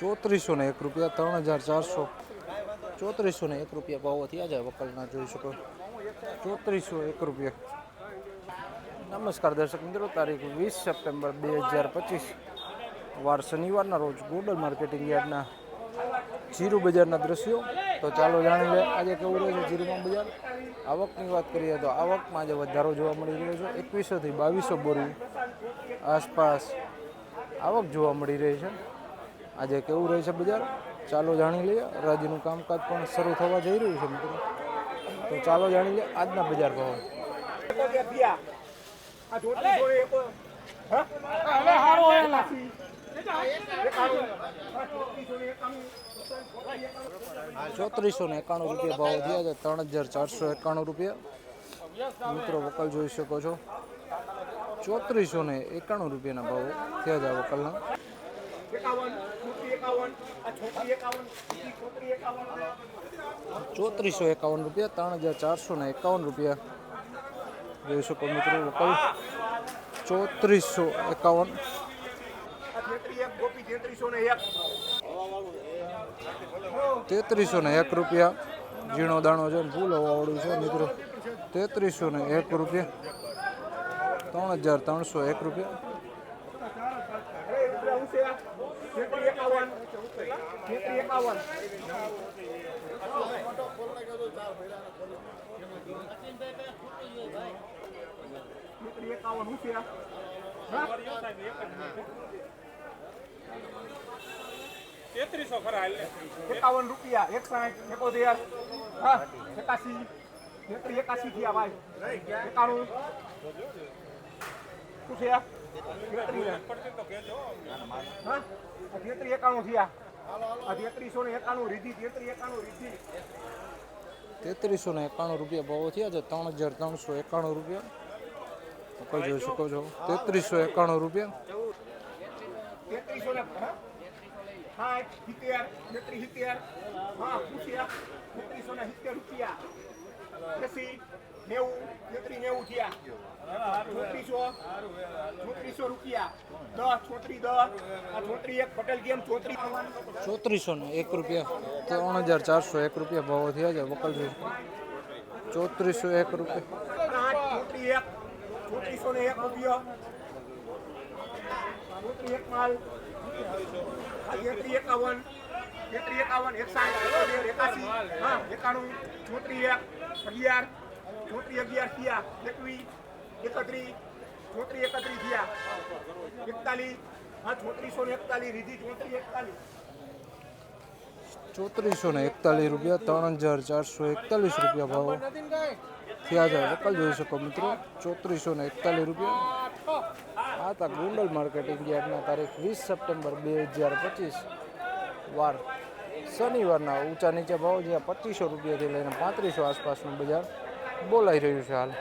ચોત્રીસો ને એક રૂપિયા ત્રણ હજાર ચારસો. ચોત્રીસો ને એક રૂપિયા ભાવો થયા જાય વકલના, જોઈ શકો. ચોત્રીસો એક રૂપિયા. નમસ્કાર દર્શક મિત્રો, તારીખ વીસ સપ્ટેમ્બર બે હજાર પચીસ. વાર શનિવારના રોજ ગોડલ માર્કેટિંગ યાર્ડના જીરુ બજારના દ્રશ્યો. તો ચાલો જાણી લે આજે કેવું રહે છે જીરુમાં બજાર? આવકની વાત કરીએ તો આવકમાં આજે વધારો જોવા મળી રહ્યો છે. એકવીસોથી બાવીસો બોરી આસપાસ આવક જોવા મળી રહી છે. આજે કેવું રહે છે બજાર? ચાલો જાણી લઈએ. રાજ્યનું કામકાજ પણ શરૂ થવા જઈ રહ્યું છે મિત્રો. તો ચાલો જાણી લઈએ આજના બજાર ભાવ. ચોત્રીસો ને એકાણું રૂપિયા ભાવ થયા છે, ત્રણ હજાર ચારસો એકાણું રૂપિયા. મિત્રો, વકલ જોઈ શકો છો. ચોત્રીસો ને એકાણું રૂપિયાના ભાવ થયા છે વકલના. ચોત્રીસો એકાવન રૂપિયા, ત્રણ હજાર ચારસો ને એકાવન રૂપિયા. જોઈ શકો મિત્રો વકલ. ચોત્રીસો એકાવન. તેત્રીસો ને એક રૂપિયા ઝીણો દાણો છે ને ફૂલ વાળું છે મિત્રો. તેત્રીસો ને એક રૂપિયા. ત્રણ હજાર ત્રણસો એક રૂપિયા. તેત્રીસો ખરા એકાવન રૂપિયા એકસાઠ એકોતેર. હા એકાસી તેત્રી એકાસી થયા ભાઈ. એકાણું. શું થયા? તેત્રી એકાણું થયા. આ તેત્રીસો ને એકાણું રીધી તેત્રી એકાણું રીધી. તેત્રીસો ને એકાણું રૂપિયા ભાવો થયા છે ત્રણ હજાર ત્રણસો એકાણું રૂપિયા. વકલ જોઈ શકો છો? તેત્રીસો એકાણું રૂપિયા. તેત્રીસો ને હા? સાઠ સિત્તેર તેત્રી સિત્તેર હા પૂછ્યા તેત્રીસો ને સિત્તેર રૂપિયા. એસી નેવું તેત્રી નેવું થયા. ચોત્રીસો ચોત્રીસો રૂપિયા. દસ ચોત્રીસ દસ. આ એક પટેલ ગેમ ચોત્રીસ ચોત્રીસો ને એક રૂપિયા. ત્રણ હજાર ચારસો એક રૂપિયા ભાવ થયા છે શકો ચોત્રીસો એક રૂપિયા. આઠ ચોત્રી એક ચોત્રીસો ને એક રૂપિયો. ચોત્રી એક માલ આ તેત્રી એકાવન તેત્રી એકાવન એકસાઠ એકોતેર એકાસી હા એકાણું ચોત્રી એક અગિયાર ચોત્રી અગિયાર થયા એકવીસ એકત્રીસ ચોત્રી એકત્રીસ થયા એકતાલીસ હા ચોત્રીસો ને એકતાલીસ રીધી ચોત્રી એકતાલીસ. ચોત્રીસો ને એકતાલીસ રૂપિયા ત્રણ હજાર ચારસો એકતાલીસ રૂપિયા ભાવ થયા જાય જોઈ શકો મિત્રો. ચોત્રીસો ને એકતાલીસ રૂપિયા. હતા ગુંડલ માર્કેટિંગ યાર્ડના તારીખ વીસ સપ્ટેમ્બર બે હજાર પચીસ વાર. શનિવારના ઊંચા નીચા ભાવ જ્યાં પચીસો રૂપિયાથી લઈને પાંત્રીસો આસપાસનું બજાર બોલાઈ રહ્યું છે હાલ.